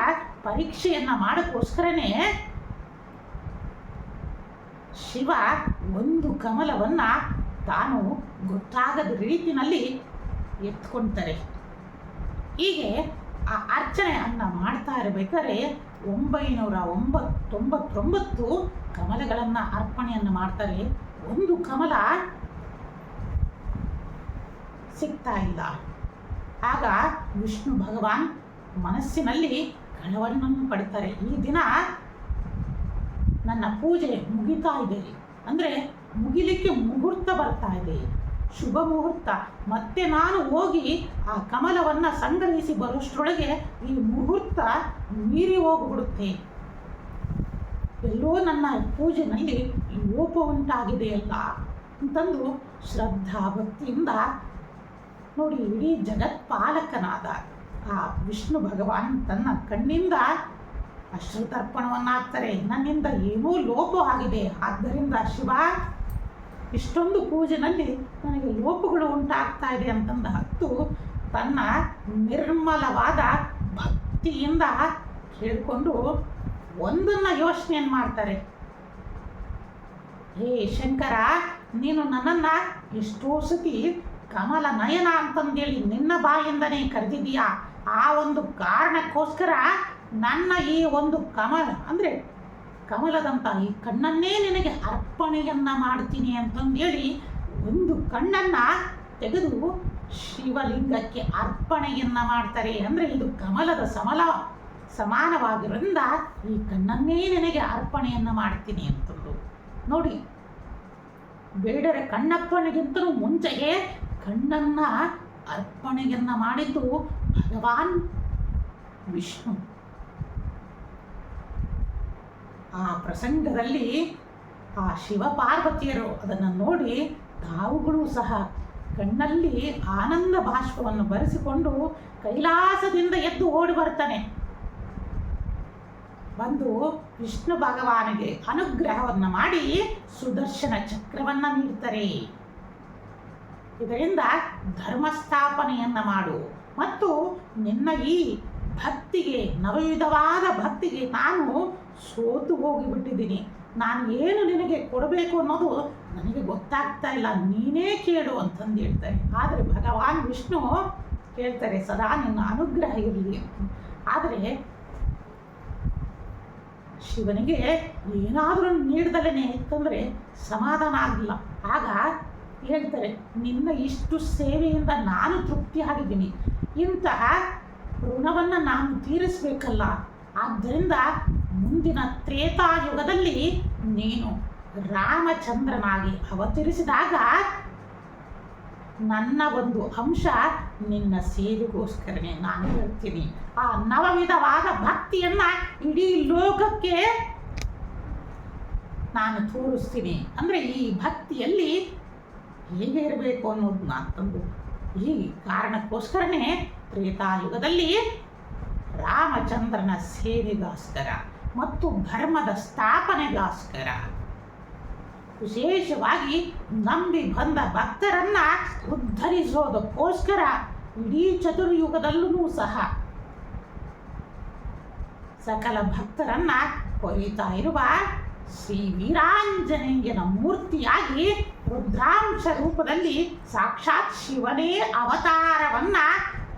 ಪರೀಕ್ಷೆಯನ್ನು ಮಾಡೋಕ್ಕೋಸ್ಕರನೇ ಶಿವ ಒಂದು ಕಮಲವನ್ನ ತಾನು ಗೊತ್ತಾಗದ ರೀತಿನಲ್ಲಿ ಎತ್ಕೊಳ್ತಾರೆ ಹೀಗೆ ಆ ಅರ್ಚನೆಯನ್ನ ಮಾಡ್ತಾ ಇರಬೇಕಾದ್ರೆ ಒಂಬೈನೂರ ಒಂಬತ್ತೊಂಬತ್ತೊಂಬತ್ತು ಕಮಲಗಳನ್ನು ಅರ್ಪಣೆಯನ್ನು ಮಾಡ್ತಾರೆ. ಒಂದು ಕಮಲ ಸಿಗ್ತಾ ಇಲ್ಲ. ಆಗ ವಿಷ್ಣು ಭಗವಾನ್ ಮನಸ್ಸಿನಲ್ಲಿ ಕಳವನ್ನು ಪಡ್ತಾರೆ. ಈ ದಿನ ನನ್ನ ಪೂಜೆ ಮುಗಿತಾ ಇದೆ. ಅಂದರೆ ಮುಗಿಲಿಕ್ಕೆ ಮುಹೂರ್ತ ಬರ್ತಾ ಇದೆ. ಶುಭ ಮುಹೂರ್ತ. ಮತ್ತೆ ನಾನು ಹೋಗಿ ಆ ಕಮಲವನ್ನು ಸಂಗ್ರಹಿಸಿ ಬರುವಷ್ಟರೊಳಗೆ ಈ ಮುಹೂರ್ತ ಮೀರಿ ಹೋಗ್ಬಿಡುತ್ತೆ. ಎಲ್ಲೋ ನನ್ನ ಪೂಜೆನಲ್ಲಿ ಲೋಪ ಉಂಟಾಗಿದೆಯಲ್ಲ ಅಂತಂದು ಶ್ರದ್ಧಾ ಭಕ್ತಿಯಿಂದ ನೋಡಿ ಇಡೀ ಜಗತ್ಪಾಲಕನಾದ ಆ ವಿಷ್ಣು ಭಗವಾನ್ ತನ್ನ ಕಣ್ಣಿಂದ ಅಶ್ರುತರ್ಪಣವನ್ನಾಗ್ತಾರೆ. ನನ್ನಿಂದ ಏನೂ ಲೋಪ ಆಗಿದೆ. ಆದ್ದರಿಂದ ಶಿವ ಇಷ್ಟೊಂದು ಪೂಜೆನಲ್ಲಿ ನನಗೆ ಲೋಪಗಳು ಉಂಟಾಗ್ತಾ ಇದೆ ಅಂತಂದ ಹತ್ತು ತನ್ನ ನಿರ್ಮಲವಾದ ಭಕ್ತಿಯಿಂದ ಕೇಳಿಕೊಂಡು ಒಂದನ್ನು ಯೋಚನೆಯನ್ನು ಮಾಡ್ತಾರೆ. ಹೇ ಶಂಕರ, ನೀನು ನನ್ನನ್ನು ಎಷ್ಟೋ ಸತಿ ಕಮಲ ನಯನ ಅಂತಂದೇಳಿ ನಿನ್ನ ಬಾಯಿಂದನೇ ಕರೆದಿದ್ದೀಯಾ? ಆ ಒಂದು ಕಾರಣಕ್ಕೋಸ್ಕರ ನನ್ನ ಈ ಒಂದು ಕಮಲ ಅಂದರೆ ಕಮಲದಂಥ ಈ ಕಣ್ಣನ್ನೇ ನಿನಗೆ ಅರ್ಪಣೆಯನ್ನ ಮಾಡ್ತೀನಿ ಅಂತಂದೇಳಿ ಒಂದು ಕಣ್ಣನ್ನ ತೆಗೆದು ಶಿವಲಿಂಗಕ್ಕೆ ಅರ್ಪಣೆಯನ್ನ ಮಾಡ್ತಾರೆ. ಅಂದರೆ ಇದು ಕಮಲದ ಸಮಲ, ಸಮಾನವಾಗಿರೋದ್ರಿಂದ ಈ ಕಣ್ಣನ್ನೇ ನಿನಗೆ ಅರ್ಪಣೆಯನ್ನ ಮಾಡ್ತೀನಿ ಅಂತಂದು. ನೋಡಿ, ಬೇಡರ ಕಣ್ಣಪ್ಪನಿಗಿಂತಲೂ ಮುಂಚೆಗೆ ಕಣ್ಣನ್ನ ಅರ್ಪಣೆಯನ್ನ ಮಾಡಿದ್ದು ಭಗವಾನ್ ವಿಷ್ಣು. ಆ ಪ್ರಸಂಗದಲ್ಲಿ ಆ ಶಿವ ಪಾರ್ವತಿಯರು ಅದನ್ನು ನೋಡಿ ತಾವುಗಳು ಸಹ ಕಣ್ಣಲ್ಲಿ ಆನಂದ ಬಾಷ್ಪವನ್ನು ಬರೆಸಿಕೊಂಡು ಕೈಲಾಸದಿಂದ ಎದ್ದು ಓಡಿ ಬರ್ತಾನೆ ಬಂದು ವಿಷ್ಣು ಭಗವಾನಿಗೆ ಅನುಗ್ರಹವನ್ನು ಮಾಡಿ ಸುದರ್ಶನ ಚಕ್ರವನ್ನು ನೀಡ್ತಾರೆ. ಇದರಿಂದ ಧರ್ಮಸ್ಥಾಪನೆಯನ್ನ ಮಾಡು ಮತ್ತು ನಿನ್ನ ಈ ಭಕ್ತಿಗೆ ನವವಿಧವಾದ ಭಕ್ತಿಗೆ ನಾನು ಸೋತು ಹೋಗಿಬಿಟ್ಟಿದ್ದೀನಿ. ನಾನು ಏನು ನಿನಗೆ ಕೊಡಬೇಕು ಅನ್ನೋದು ನನಗೆ ಗೊತ್ತಾಗ್ತಾ ಇಲ್ಲ. ನೀನೇ ಕೇಳು ಅಂತಂದು ಹೇಳ್ತಾರೆ ಆದರೆ ಭಗವಾನ್ ವಿಷ್ಣು ಕೇಳ್ತಾರೆ, ಸದಾ ನಿನ್ನ ಅನುಗ್ರಹ ಇರಲಿ. ಆದರೆ ಶಿವನಿಗೆ ಏನಾದರೂ ನೀಡ್ದಲೇ ಇತ್ತಂದರೆ ಸಮಾಧಾನ ಆಗಲಿಲ್ಲ. ಆಗ ಹೇಳ್ತಾರೆ, ನಿನ್ನ ಇಷ್ಟು ಸೇವೆಯಿಂದ ನಾನು ತೃಪ್ತಿ ಆಗಿದ್ದೀನಿ ಇಂತಹ ಋಣವನ್ನು ನಾನು ತೀರಿಸಬೇಕಲ್ಲ. ಆದ್ದರಿಂದ ಮುಂದಿನ ತ್ರೇತಾಯುಗದಲ್ಲಿ ನೀನು ರಾಮಚಂದ್ರನಾಗಿ ಅವತರಿಸಿದಾಗ ನನ್ನ ಒಂದು ಅಂಶ ನಿನ್ನ ಸೇವೆಗೋಸ್ಕರನೇ ನಾನು ಹೇಳ್ತೀನಿ. ಆ ನವವಿಧವಾದ ಭಕ್ತಿಯನ್ನ ಇಡೀ ಲೋಕಕ್ಕೆ ನಾನು ತೋರಿಸ್ತೀನಿ. ಅಂದರೆ ಈ ಭಕ್ತಿಯಲ್ಲಿ ಹೇಗೆ ಇರಬೇಕು ಅನ್ನೋದನ್ನ ತಂದು ಈ ಕಾರಣಕ್ಕೋಸ್ಕರನೇ ತ್ರೇತಾಯುಗದಲ್ಲಿ ರಾಮಚಂದ್ರನ ಸೇವೆಗೋಸ್ಕರ ಮತ್ತು ಧರ್ಮದ ಸ್ಥಾಪನೆಗೋಸ್ಕರ ವಿಶೇಷವಾಗಿ ನಂಬಿ ಬಂದ ಭಕ್ತರನ್ನ ಉದ್ಧರಿಸೋದಕ್ಕೋಸ್ಕರ ಇಡೀ ಚತುರ್ಯುಗದಲ್ಲೂ ಸಹ ಸಕಲ ಭಕ್ತರನ್ನ ಕೊಯ್ತಾ ಇರುವ ಶ್ರೀ ವೀರಾಂಜನೇಯನ ಮೂರ್ತಿಯಾಗಿ ರುದ್ರಾಂಶ ರೂಪದಲ್ಲಿ ಸಾಕ್ಷಾತ್ ಶಿವನೇ ಅವತಾರವನ್ನ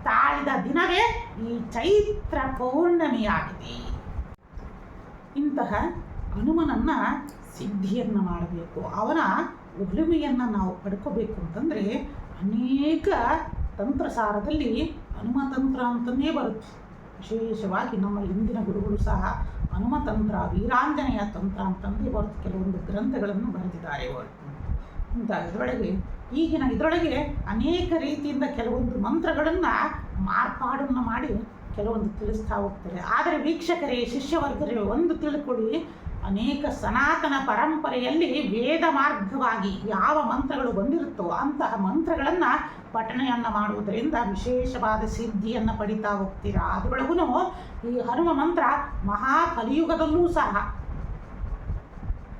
ತಾಳಿದ ದಿನವೇ ಈ ಚೈತ್ರ ಪೌರ್ಣಮಿಯಾಗಿದೆ. ಇಂತಹ ಹನುಮನನ್ನ ಸಿದ್ಧಿಯನ್ನು ಮಾಡಬೇಕು. ಅವನ ಒಲಿಮೆಯನ್ನು ನಾವು ಪಡ್ಕೋಬೇಕು ಅಂತಂದರೆ ಅನೇಕ ತಂತ್ರಸಾರದಲ್ಲಿ ಹನುಮತಂತ್ರ ಅಂತಲೇ ಬರುತ್ತೆ. ವಿಶೇಷವಾಗಿ ನಮ್ಮ ಹಿಂದಿನ ಗುರುಗಳು ಸಹ ಹನುಮತಂತ್ರ, ವೀರಾಂಜನೇಯ ತಂತ್ರ ಅಂತಂದೇ ಬರುತ್ತೆ. ಕೆಲವೊಂದು ಗ್ರಂಥಗಳನ್ನು ಬರೆದಿದ್ದಾರೆ ಅವರು ಇಂಥ ಇದರೊಳಗೆ, ಈಗಿನ ಇದರೊಳಗೆ ಅನೇಕ ರೀತಿಯಿಂದ ಕೆಲವೊಂದು ಮಂತ್ರಗಳನ್ನು ಮಾರ್ಪಾಡನ್ನು ಮಾಡಿ ಕೆಲವೊಂದು ತಿಳಿಸ್ತಾ ಹೋಗ್ತಾರೆ ಆದರೆ ವೀಕ್ಷಕರೇ, ಶಿಷ್ಯವರ್ಗರೇ, ಒಂದು ತಿಳ್ಕೊಳ್ಳಿ. ಅನೇಕ ಸನಾತನ ಪರಂಪರೆಯಲ್ಲಿ ವೇದ ಮಾರ್ಗವಾಗಿ ಯಾವ ಮಂತ್ರಗಳು ಬಂದಿರುತ್ತೋ ಅಂತಹ ಮಂತ್ರಗಳನ್ನು ಪಠಣೆಯನ್ನು ಮಾಡುವುದರಿಂದ ವಿಶೇಷವಾದ ಸಿದ್ಧಿಯನ್ನು ಪಡಿತಾ ಹೋಗ್ತೀರಾ? ಅದರೊಳಗೂ ಈ ಹನುಮ ಮಂತ್ರ ಮಹಾ ಕಲಿಯುಗದಲ್ಲೂ ಸಹ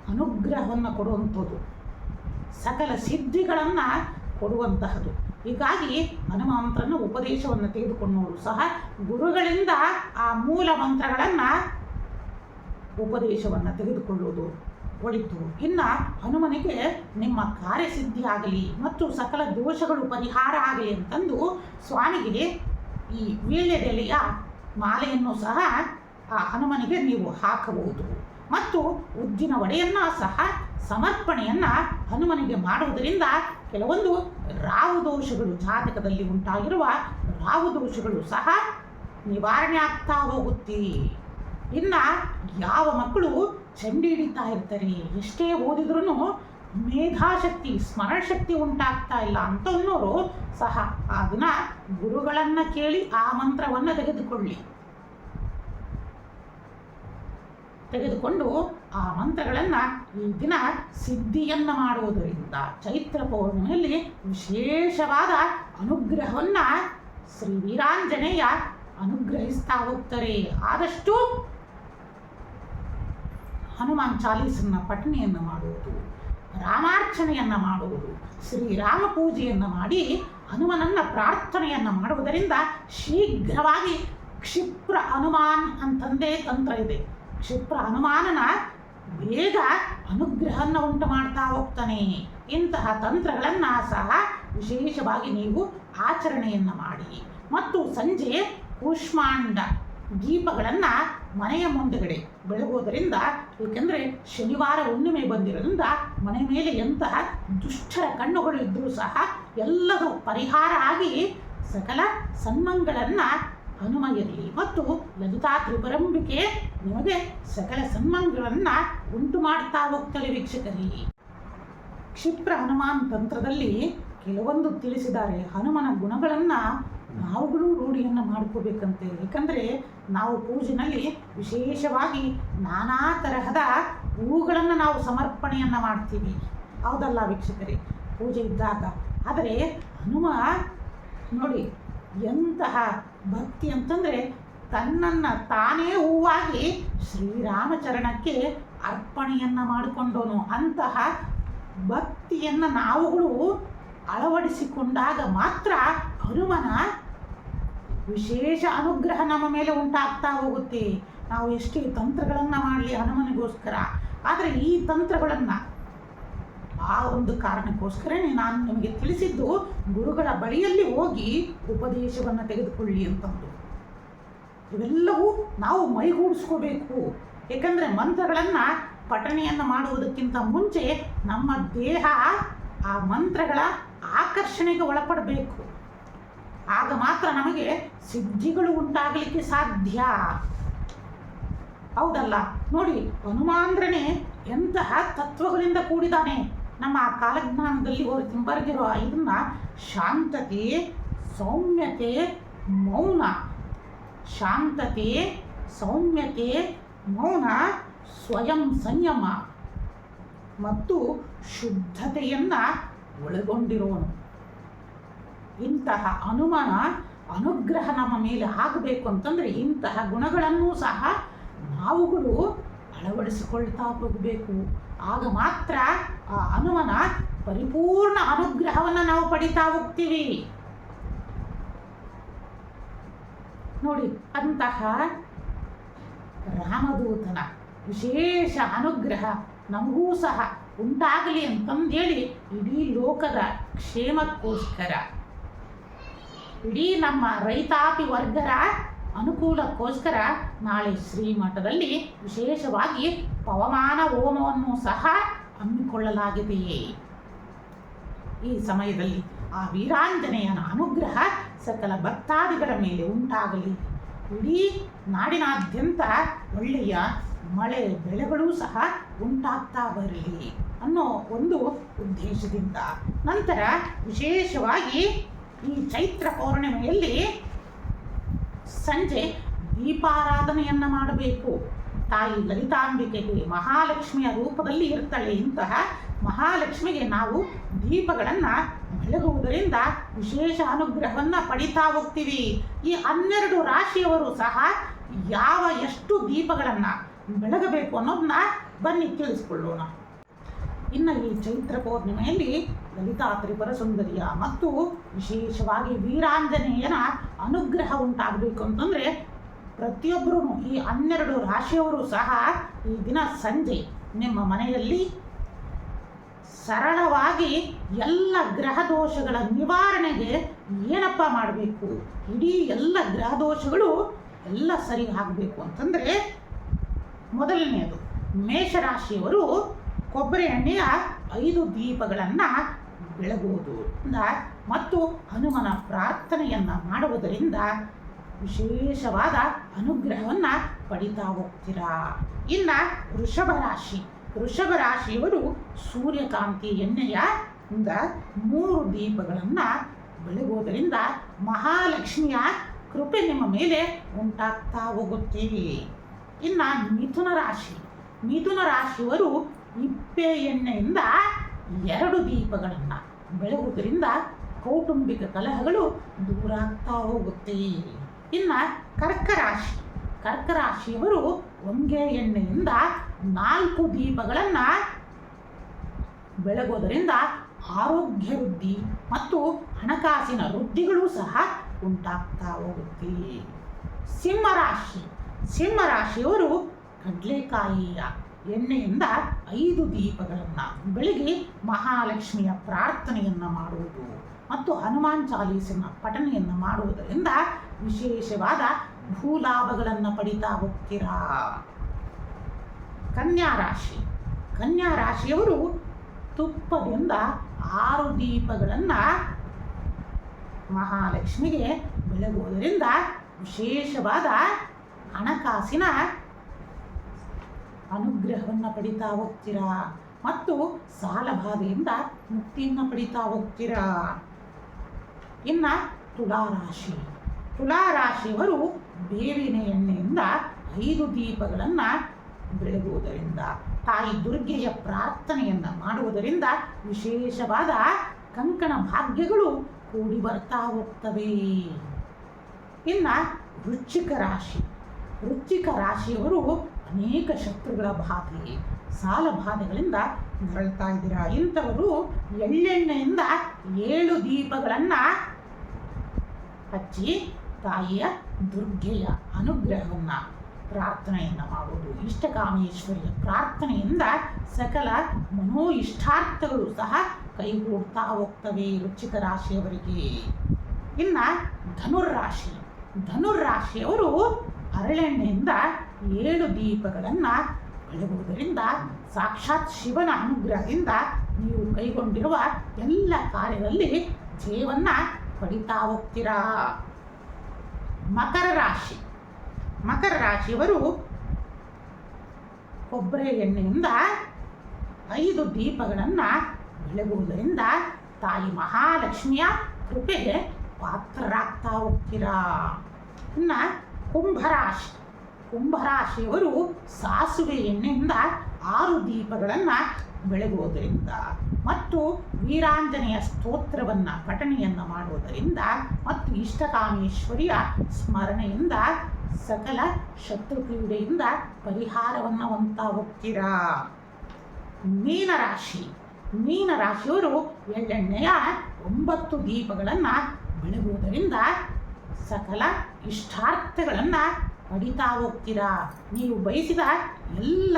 ಅನುಗ್ರಹವನ್ನು ಕೊಡುವಂಥದ್ದು. ಸಕಲ ಸಿದ್ಧಿಗಳನ್ನು ಕೊಡುವಂತಹದ್ದು. ಹೀಗಾಗಿ ಹನುಮಂತ್ರನ ಉಪದೇಶವನ್ನು ತೆಗೆದುಕೊಂಡವರು ಸಹ ಗುರುಗಳಿಂದ ಆ ಮೂಲ ಮಂತ್ರಗಳನ್ನು ಉಪದೇಶವನ್ನು ತೆಗೆದುಕೊಳ್ಳುವುದು ಒಳಿತು. ಇನ್ನು ಹನುಮನಿಗೆ ನಿಮ್ಮ ಕಾರ್ಯಸಿದ್ಧಿ ಆಗಲಿ ಮತ್ತು ಸಕಲ ದೋಷಗಳು ಪರಿಹಾರ ಆಗಲಿ ಅಂತಂದು ಸ್ವಾಮಿಗೆ ಈ ವೀಳ್ಯದೆಲೆಯ ಮಾಲೆಯನ್ನು ಸಹ ಆ ಹನುಮನಿಗೆ ನೀವು ಹಾಕಬಹುದು. ಮತ್ತು ಉದ್ದಿನ ಒಡೆಯನ್ನು ಸಹ ಸಮರ್ಪಣೆಯನ್ನು ಹನುಮನಿಗೆ ಮಾಡುವುದರಿಂದ ಕೆಲವೊಂದು ರಾಹು ದೋಷಗಳು ಜಾತಕದಲ್ಲಿ ಉಂಟಾಗಿರುವ ರಾಹು ದೋಷಗಳು ಸಹ ನಿವಾರಣೆ ಆಗ್ತಾ ಹೋಗುತ್ತೆ. ಇನ್ನು ಯಾವ ಮಕ್ಕಳು ಚಂಡಿ ಹಿಡಿತಾ ಇರ್ತಾರೆ, ಎಷ್ಟೇ ಓದಿದ್ರೂ ಮೇಧಾಶಕ್ತಿ, ಸ್ಮರಣಶಕ್ತಿ ಉಂಟಾಗ್ತಾ ಇಲ್ಲ ಅಂತನ್ನೋರು ಸಹ ಅದನ್ನ ಗುರುಗಳನ್ನ ಕೇಳಿ ಆ ಮಂತ್ರವನ್ನು ತೆಗೆದುಕೊಳ್ಳಿ. ತೆಗೆದುಕೊಂಡು ಆ ಮಂತ್ರಗಳನ್ನು ಈ ದಿನ ಸಿದ್ಧಿಯನ್ನು ಮಾಡುವುದರಿಂದ ಚೈತ್ರ ಪೌರ್ಣಿಮೆಯಲ್ಲಿ ವಿಶೇಷವಾದ ಅನುಗ್ರಹವನ್ನು ಶ್ರೀ ವೀರಾಂಜನೇಯ ಅನುಗ್ರಹಿಸ್ತಾ ಹೋಗ್ತಾರೆ. ಆದಷ್ಟು ಹನುಮಾನ್ ಚಾಲೀಸನ್ನ ಪಠಣೆಯನ್ನು ಮಾಡುವುದು, ರಾಮಾರ್ಚನೆಯನ್ನು ಮಾಡುವುದು ಶ್ರೀರಾಮ ಪೂಜೆಯನ್ನು ಮಾಡಿ ಹನುಮನನ್ನ ಪ್ರಾರ್ಥನೆಯನ್ನು ಮಾಡುವುದರಿಂದ ಶೀಘ್ರವಾಗಿ ಕ್ಷಿಪ್ರ ಹನುಮಾನ್ ಅಂತಂದೇ ತಂತ್ರ ಇದೆ. ಕ್ಷಿಪ್ರ ಹನುಮಾನನ ಬೇಗ ಅನುಗ್ರಹವನ್ನು ಉಂಟು ಮಾಡ್ತಾ ಹೋಗ್ತಾನೆ. ಇಂತಹ ತಂತ್ರಗಳನ್ನು ಸಹ ವಿಶೇಷವಾಗಿ ನೀವು ಆಚರಣೆಯನ್ನು ಮಾಡಿ. ಮತ್ತು ಸಂಜೆ ಕೂಷ್ಮಾಂಡ ದೀಪಗಳನ್ನು ಮನೆಯ ಮುಂದೆಗಡೆ ಬೆಳಗುವುದರಿಂದ, ಏಕೆಂದರೆ ಶನಿವಾರ ಹುಣ್ಣಿಮೆ ಬಂದಿರೋದ್ರಿಂದ ಮನೆ ಮೇಲೆ ಎಂತಹ ದುಷ್ಟರ ಕಣ್ಣುಗಳು ಇದ್ದರೂ ಸಹ ಎಲ್ಲದೂ ಪರಿಹಾರ ಆಗಿ ಸಕಲ ಸನ್ಮಂಗಳನ್ನು ಹನುಮ ಮತ್ತು ಲಲಿತಾ ತ್ರಿಪುರಂಬಿಕೆ ನಿಮಗೆ ಸಕಲ ಸನ್ಮಾನಗಳನ್ನು ಉಂಟು ಮಾಡ್ತಾ ಹೋಗ್ತಾಳೆ ವೀಕ್ಷಕರೇ. ಕ್ಷಿಪ್ರ ಹನುಮಾನ್ ತಂತ್ರದಲ್ಲಿ ಕೆಲವೊಂದು ತಿಳಿಸಿದ್ದಾರೆ. ಹನುಮನ ಗುಣಗಳನ್ನು ನಾವುಗಳು ರೂಢಿಯನ್ನು ಮಾಡ್ಕೋಬೇಕಂತೆ. ಏಕೆಂದರೆ ನಾವು ಪೂಜೆನಲ್ಲಿ ವಿಶೇಷವಾಗಿ ನಾನಾ ತರಹದ ಹೂಗಳನ್ನು ನಾವು ಸಮರ್ಪಣೆಯನ್ನು ಮಾಡ್ತೀವಿ. ಹೌದಲ್ಲ ವೀಕ್ಷಕರೇ? ಪೂಜೆ ಇದ್ದಾಗ. ಆದರೆ ಹನುಮ ನೋಡಿ ಎಂತಹ ಭಕ್ತಿ ಅಂತಂದರೆ ತನ್ನನ್ನು ತಾನೇ ಹೂವಾಗಿ ಶ್ರೀರಾಮಚರಣಕ್ಕೆ ಅರ್ಪಣೆಯನ್ನು ಮಾಡಿಕೊಂಡೋನು ಅಂತಹ ಭಕ್ತಿಯನ್ನು ನಾವುಗಳು ಅಳವಡಿಸಿಕೊಂಡಾಗ ಮಾತ್ರ ಹನುಮನ ವಿಶೇಷ ಅನುಗ್ರಹ ನಮ್ಮ ಮೇಲೆ ಉಂಟಾಗ್ತಾ ಹೋಗುತ್ತೆ. ನಾವು ಎಷ್ಟೇ ತಂತ್ರಗಳನ್ನು ಮಾಡಲಿ ಹನುಮನಿಗೋಸ್ಕರ. ಆದರೆ ಈ ತಂತ್ರಗಳನ್ನು ಆ ಒಂದು ಕಾರಣಕ್ಕೋಸ್ಕರನೇ ನಾನು ನಿಮಗೆ ತಿಳಿಸಿದ್ದು, ಗುರುಗಳ ಬಳಿಯಲ್ಲಿ ಹೋಗಿ ಉಪದೇಶವನ್ನು ತೆಗೆದುಕೊಳ್ಳಿ ಅಂತಂದು ಇವೆಲ್ಲವೂ ನಾವು ಮೈಗೂಡಿಸ್ಕೋಬೇಕು. ಏಕೆಂದರೆ ಮಂತ್ರಗಳನ್ನು ಪಠಣೆಯನ್ನು ಮಾಡುವುದಕ್ಕಿಂತ ಮುಂಚೆ ನಮ್ಮ ದೇಹ ಆ ಮಂತ್ರಗಳ ಆಕರ್ಷಣೆಗೆ ಒಳಪಡಬೇಕು. ಆಗ ಮಾತ್ರ ನಮಗೆ ಸಿದ್ಧಿಗಳು ಉಂಟಾಗಲಿಕ್ಕೆ ಸಾಧ್ಯ. ಹೌದಲ್ಲ? ನೋಡಿ, ಹನುಮಾಂದ್ರನೇ ಎಂತಹ ತತ್ವಗಳಿಂದ ಕೂಡಿದಾನೆ ನಮ್ಮ ಆ ಕಾಲಜ್ಞಾನದಲ್ಲಿ ಅವರು ಬರೆದಿರೋ ಇದನ್ನ ಶಾಂತತೆ, ಸೌಮ್ಯತೆ, ಮೌನ. ಶಾಂತತೆ, ಸೌಮ್ಯತೆ, ಮೌನ, ಸ್ವಯಂ ಸಂಯಮ. ಮತ್ತು ಶುದ್ಧತೆಯನ್ನು ಒಳಗೊಂಡಿರೋನು. ಇಂತಹ ಅನುಮಾನ ಅನುಗ್ರಹ ನಮ್ಮ ಮೇಲೆ ಆಗಬೇಕು ಅಂತಂದರೆ ಇಂತಹ ಗುಣಗಳನ್ನೂ ಸಹ ನಾವುಗಳು ಅಳವಡಿಸಿಕೊಳ್ತಾ ಹೋಗಬೇಕು. ಆಗ ಮಾತ್ರ ಆ ಹನುಮನ ಪರಿಪೂರ್ಣ ಅನುಗ್ರಹವನ್ನು ನಾವು ಪಡಿತಾ ಹೋಗ್ತೀವಿ. ನೋಡಿ, ಅಂತಹ ರಾಮದೂತನ ವಿಶೇಷ ಅನುಗ್ರಹ ನಮಗೂ ಸಹ ಉಂಟಾಗಲಿ ಅಂತಂದೇಳಿ ಇಡೀ ಲೋಕದ ಕ್ಷೇಮಕ್ಕೋಸ್ಕರ. ಇಡೀ ನಮ್ಮ ರೈತಾಪಿ ವರ್ಗರ ಅನುಕೂಲಕ್ಕೋಸ್ಕರ ನಾಳೆ ಶ್ರೀಮಠದಲ್ಲಿ ವಿಶೇಷವಾಗಿ ಪವಮಾನ ಹೋಮವನ್ನು ಸಹ ಹಮ್ಮಿಕೊಳ್ಳಲಾಗಿದೆ ಈ ಸಮಯದಲ್ಲಿ ಆ ವೀರಾಂಜನೇಯನ ಅನುಗ್ರಹ ಸಕಲ ಭಕ್ತಾದಿಗಳ ಮೇಲೆ ಉಂಟಾಗಲಿ. ಇಡೀ ನಾಡಿನಾದ್ಯಂತ ಒಳ್ಳೆಯ ಮಳೆ ಬೆಳೆಗಳೂ ಸಹ ಉಂಟಾಗ್ತಾ ಬರಲಿ ಅನ್ನೋ ಒಂದು ಉದ್ದೇಶದಿಂದ. ನಂತರ ವಿಶೇಷವಾಗಿ ಈ ಚೈತ್ರ ಪೌರ್ಣಿಮೆಯಲ್ಲಿ ಸಂಜೆ ದೀಪಾರಾಧನೆಯನ್ನು ಮಾಡಬೇಕು. ತಾಯಿ ಲಲಿತಾಂಬಿಕೆಗೆ ಮಹಾಲಕ್ಷ್ಮಿಯ ರೂಪದಲ್ಲಿ ಇರ್ತಾಳೆ ಇಂತಹ ಮಹಾಲಕ್ಷ್ಮಿಗೆ ನಾವು ದೀಪಗಳನ್ನು ಬೆಳಗುವುದರಿಂದ ವಿಶೇಷ ಅನುಗ್ರಹವನ್ನು ಪಡಿತಾ ಹೋಗ್ತೀವಿ. ಈ ಹನ್ನೆರಡು ರಾಶಿಯವರು ಸಹ ಯಾವ ಎಷ್ಟು ದೀಪಗಳನ್ನು ಬೆಳಗಬೇಕು ಅನ್ನೋದನ್ನ ಬನ್ನಿ ತಿಳಿಸ್ಕೊಳ್ಳೋಣ. ಇನ್ನು ಈ ಚೈತ್ರ ಪೌರ್ಣಿಮೆಯಲ್ಲಿ ಲಲಿತಾ ತ್ರಿಪುರ ಸುಂದರಿಯ ಮತ್ತು ವಿಶೇಷವಾಗಿ ವೀರಾಂಜನೇಯನ ಅನುಗ್ರಹ ಉಂಟಾಗಬೇಕು ಅಂತಂದರೆ ಪ್ರತಿಯೊಬ್ಬರೂ ಈ ಹನ್ನೆರಡು ರಾಶಿಯವರು ಸಹ ಈ ದಿನ ಸಂಜೆ ನಿಮ್ಮ ಮನೆಯಲ್ಲಿ ಸರಳವಾಗಿ ಎಲ್ಲ ಗ್ರಹ ದೋಷಗಳ ನಿವಾರಣೆಗೆ ಏನಪ್ಪ ಮಾಡಬೇಕು? ಇಡೀ ಎಲ್ಲ ಗ್ರಹ ದೋಷಗಳು ಎಲ್ಲ ಸರಿ ಆಗಬೇಕು ಅಂತಂದರೆ ಮೊದಲನೆಯದು ಮೇಷರಾಶಿಯವರು ಕೊಬ್ಬರಿ ಎಣ್ಣೆಯ ಐದು ದೀಪಗಳನ್ನು ಬೆಳಗುವುದು. ಮತ್ತು ಹನುಮನ ಪ್ರಾರ್ಥನೆಯನ್ನು ಮಾಡುವುದರಿಂದ ವಿಶೇಷವಾದ ಅನುಗ್ರಹವನ್ನು ಪಡಿತಾ ಹೋಗ್ತೀರಾ? ಇನ್ನು ವೃಷಭ ರಾಶಿ. ವೃಷಭ ರಾಶಿಯವರು ಸೂರ್ಯಕಾಂತಿ ಎಣ್ಣೆಯ ಮೂರು ದೀಪಗಳನ್ನು ಬೆಳಗುವುದರಿಂದ ಮಹಾಲಕ್ಷ್ಮಿಯ ಕೃಪೆ ನಿಮ್ಮ ಮೇಲೆ ಉಂಟಾಗ್ತಾ ಹೋಗುತ್ತೀರಿ ಇನ್ನು ಮಿಥುನ ರಾಶಿ. ಮಿಥುನ ರಾಶಿಯವರು ಇಪ್ಪೆ ಎಣ್ಣೆಯಿಂದ ಎರಡು ದೀಪಗಳನ್ನು ಬೆಳಗುವುದರಿಂದ ಕೌಟುಂಬಿಕ ಕಲಹಗಳು ದೂರ ಆಗ್ತಾ ಹೋಗುತ್ತೆ. ಇನ್ನು ಕರ್ಕರಾಶಿ, ಕರ್ಕರಾಶಿಯವರು ಒಂಗೆ ಎಣ್ಣೆಯಿಂದ ನಾಲ್ಕು ದೀಪಗಳನ್ನು ಬೆಳಗೋದರಿಂದ ಆರೋಗ್ಯ ವೃದ್ಧಿ ಮತ್ತು ಹಣಕಾಸಿನ ವೃದ್ಧಿಗಳು ಸಹ ಉಂಟಾಗ್ತಾ ಹೋಗುತ್ತೆ. ಸಿಂಹರಾಶಿ, ಸಿಂಹರಾಶಿಯವರು ಕಡಲೆಕಾಯಿಯ ಎಣ್ಣೆಯಿಂದ ಐದು ದೀಪಗಳನ್ನು ಬೆಳಗಿ ಮಹಾಲಕ್ಷ್ಮಿಯ ಪ್ರಾರ್ಥನೆಯನ್ನು ಮಾಡುವುದು ಮತ್ತು ಹನುಮಾನ್ ಚಾಲೀಸನ ಪಠನೆಯನ್ನು ಮಾಡುವುದರಿಂದ ವಿಶೇಷವಾದ ಭೂಲಾಭಗಳನ್ನು ಪಡಿತಾ ಹೋಗ್ತೀರಾ? ಕನ್ಯಾ ರಾಶಿ. ಕನ್ಯಾ ರಾಶಿಯವರು ತುಪ್ಪದಿಂದ ಆರು ದೀಪಗಳನ್ನು ಮಹಾಲಕ್ಷ್ಮಿಗೆ ಬೆಳಗುವುದರಿಂದ ವಿಶೇಷವಾದ ಹಣಕಾಸಿನ ಅನುಗ್ರಹವನ್ನು ಪಡಿತಾ ಹೋಗ್ತೀರಾ? ಮತ್ತು ಸಾಲಬಾಧೆಯಿಂದ ಮುಕ್ತಿಯನ್ನು ಪಡಿತಾ ಹೋಗ್ತೀರಾ? ಇನ್ನ ತುಲಾರಾಶಿ. ತುಲಾರಾಶಿಯವರು ಬೇವಿನ ಎಣ್ಣೆಯಿಂದ ಐದು ದೀಪಗಳನ್ನು ಬೆಳಗುವುದರಿಂದ, ತಾಯಿ ದುರ್ಗೆಯ ಪ್ರಾರ್ಥನೆಯನ್ನು ಮಾಡುವುದರಿಂದ ವಿಶೇಷವಾದ ಕಂಕಣ ಭಾಗ್ಯಗಳು ಕೂಡಿ ಬರ್ತಾ ಹೋಗ್ತವೆ. ಇನ್ನು ವೃಶ್ಚಿಕ ರಾಶಿ. ವೃಶ್ಚಿಕ ರಾಶಿಯವರು ಅನೇಕ ಶತ್ರುಗಳ ಬಾಧೆ, ಸಾಲ ಬಾಧೆಗಳಿಂದ ನರಳ್ತಾ ಇದ್ದೀರಾ? ಇಂಥವರು ಎಳ್ಳೆಣ್ಣೆಯಿಂದ ಏಳು ದೀಪಗಳನ್ನು ಹಚ್ಚಿ ತಾಯಿಯ ದುರ್ಗೆಯ ಅನುಗ್ರಹವನ್ನು ಪ್ರಾರ್ಥನೆಯನ್ನು ಮಾಡುವುದು. ಇಷ್ಟಕಾಮೇಶ್ವರಿಯ ಪ್ರಾರ್ಥನೆಯಿಂದ ಸಕಲ ಮನೋ ಇಷ್ಟಾರ್ಥಗಳು ಸಹ ಕೈಗೂಡ್ತಾ ಹೋಗ್ತವೆ ವೃಶ್ಚಿಕ ರಾಶಿಯವರಿಗೆ. ಇನ್ನು ಧನುರ್ರಾಶಿ ಧನುರ್ರಾಶಿಯವರು ಹರಳೆಣ್ಣೆಯಿಂದ ಏಳು ದೀಪಗಳನ್ನು ಬೆಳಗುವುದರಿಂದ, ಸಾಕ್ಷಾತ್ ಶಿವನ ಅನುಗ್ರಹದಿಂದ ನೀವು ಕೈಗೊಂಡಿರುವ ಎಲ್ಲ ಕಾರ್ಯದಲ್ಲಿ ಜೀವನ್ನ ಪಡಿತಾ ಹೋಗ್ತೀರಾ? ಮಕರ ರಾಶಿ. ಮಕರ ರಾಶಿಯವರು ಕೊಬ್ಬರಿ ಎಣ್ಣೆಯಿಂದ ಐದು ದೀಪಗಳನ್ನು ಬೆಳಗುವುದರಿಂದ ತಾಯಿ ಮಹಾಲಕ್ಷ್ಮಿಯ ಕೃಪೆಗೆ ಪಾತ್ರರಾಗ್ತಾ ಹೋಗ್ತೀರಾ? ಇನ್ನು ಕುಂಭರಾಶಿ ಕುಂಭರಾಶಿಯವರು ಸಾಸುವೆ ಎಣ್ಣೆಯಿಂದ ಆರು ದೀಪಗಳನ್ನು ಬೆಳಗುವುದರಿಂದ ಮತ್ತು ವೀರಾಂಜನೆಯ ಸ್ತೋತ್ರವನ್ನು ಪಠಣೆಯನ್ನು ಮಾಡುವುದರಿಂದ ಮತ್ತು ಇಷ್ಟಕಾಮೇಶ್ವರಿಯ ಸ್ಮರಣೆಯಿಂದ ಸಕಲ ಶತ್ರುಪೀಡೆಯಿಂದ ಪರಿಹಾರವನ್ನು ಹೊಂದ್ತಾ ಹೋಗ್ತೀರಾ. ಮೀನರಾಶಿ. ಮೀನರಾಶಿಯವರು ಎಳ್ಳೆಣ್ಣೆಯ ಒಂಬತ್ತು ದೀಪಗಳನ್ನು ಬೆಳಗುವುದರಿಂದ ಸಕಲ ಇಷ್ಟಾರ್ಥಗಳನ್ನು ಪಡಿತಾ ಹೋಗ್ತೀರಾ? ನೀವು ಬಯಸಿದ ಎಲ್ಲ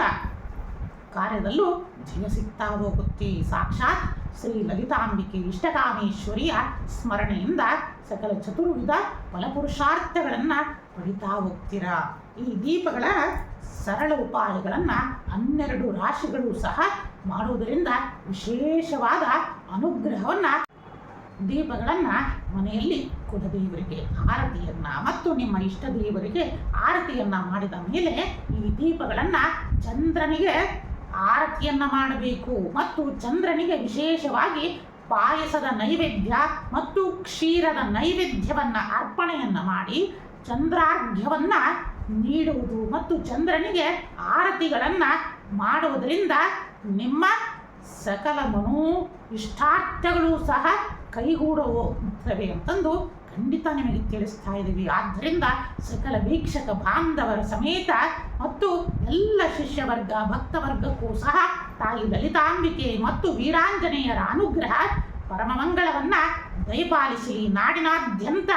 ಕಾರ್ಯದಲ್ಲೂ ಜಯ ಸಿಗ್ತಾ ಹೋಗುತ್ತೆ. ಸಾಕ್ಷಾತ್ ಶ್ರೀ ಲಲಿತಾಂಬಿಕೆ ಇಷ್ಟಕಾಮೇಶ್ವರಿಯ ಸ್ಮರಣೆಯಿಂದ ಸಕಲ ಚತುರ್ವಿಧ ಫಲಪುರುಷಾರ್ಥಗಳನ್ನು ಪಡಿತಾ ಹೋಗ್ತೀರಾ? ಈ ದೀಪಗಳ ಸರಳ ಉಪಾಯಗಳನ್ನು ಹನ್ನೆರಡು ರಾಶಿಗಳು ಸಹ ಮಾಡುವುದರಿಂದ ವಿಶೇಷವಾದ ಅನುಗ್ರಹವನ್ನು ದೀಪಗಳನ್ನು ಮನೆಯಲ್ಲಿ ಕುಲದೇವರಿಗೆ ಆರತಿಯನ್ನು ಮತ್ತು ನಿಮ್ಮ ಇಷ್ಟ ದೇವರಿಗೆ ಆರತಿಯನ್ನು ಮಾಡಿದ ಮೇಲೆ ಈ ದೀಪಗಳನ್ನು ಚಂದ್ರನಿಗೆ ಆರತಿಯನ್ನು ಮಾಡಬೇಕು. ಮತ್ತು ಚಂದ್ರನಿಗೆ ವಿಶೇಷವಾಗಿ ಪಾಯಸದ ನೈವೇದ್ಯ ಮತ್ತು ಕ್ಷೀರದ ನೈವೇದ್ಯವನ್ನು ಅರ್ಪಣೆಯನ್ನು ಮಾಡಿ ಚಂದ್ರಾರ್ಘ್ಯವನ್ನು ನೀಡುವುದು ಮತ್ತು ಚಂದ್ರನಿಗೆ ಆರತಿಗಳನ್ನು ಮಾಡುವುದರಿಂದ ನಿಮ್ಮ ಸಕಲ ಮನೋ ಇಷ್ಟಾರ್ಥಗಳು ಸಹ ಕೈಗೂಡುತ್ತವೆ ಅಂತಂದು ಖಂಡಿತ ನಿಮಗೆ ತಿಳಿಸ್ತಾ ಇದ್ದೀವಿ. ಆದ್ದರಿಂದ ಸಕಲ ವೀಕ್ಷಕ ಬಾಂಧವರ ಸಮೇತ ಮತ್ತು ಎಲ್ಲ ಶಿಷ್ಯವರ್ಗ, ಭಕ್ತವರ್ಗಕ್ಕೂ ಸಹ ತಾಯಿ ಲಲಿತಾಂಬಿಕೆ ಮತ್ತು ವೀರಾಂಜನೇಯರ ಅನುಗ್ರಹ ಪರಮಮಂಗಳವನ್ನು ದಯಪಾಲಿಸಿ. ನಾಡಿನಾದ್ಯಂತ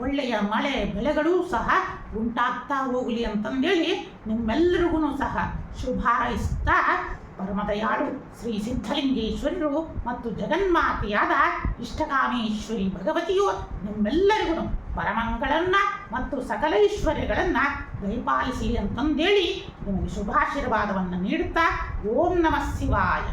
ಒಳ್ಳೆಯ ಮಳೆ ಬೆಳೆಗಳೂ ಸಹ ಉಂಟಾಗ್ತಾ ಹೋಗಲಿ ಅಂತಂದೇಳಿ ನಿಮ್ಮೆಲ್ಲರಿಗೂ ಸಹ ಶುಭ ಹಾರೈಸ್ತಾ ಪರಮದಯಾಳು ಶ್ರೀ ಸಿದ್ಧಲಿಂಗೇಶ್ವರರು ಮತ್ತು ಜಗನ್ಮಾತೆಯಾದ ಇಷ್ಟಕಾಮೇಶ್ವರಿ ಭಗವತಿಯು ನಿಮ್ಮೆಲ್ಲರಿಗೂ ಪರಮಂಗಳನ್ನ ಮತ್ತು ಸಕಲ ಐಶ್ವರ್ಯಗಳನ್ನು ದಯಪಾಲಿಸಲಿ ಅಂತಂದೇಳಿ ನಿಮಗೆ ಶುಭಾಶೀರ್ವಾದವನ್ನು ನೀಡುತ್ತಾ ಓಂ ನಮಃ ಶಿವಾಯ.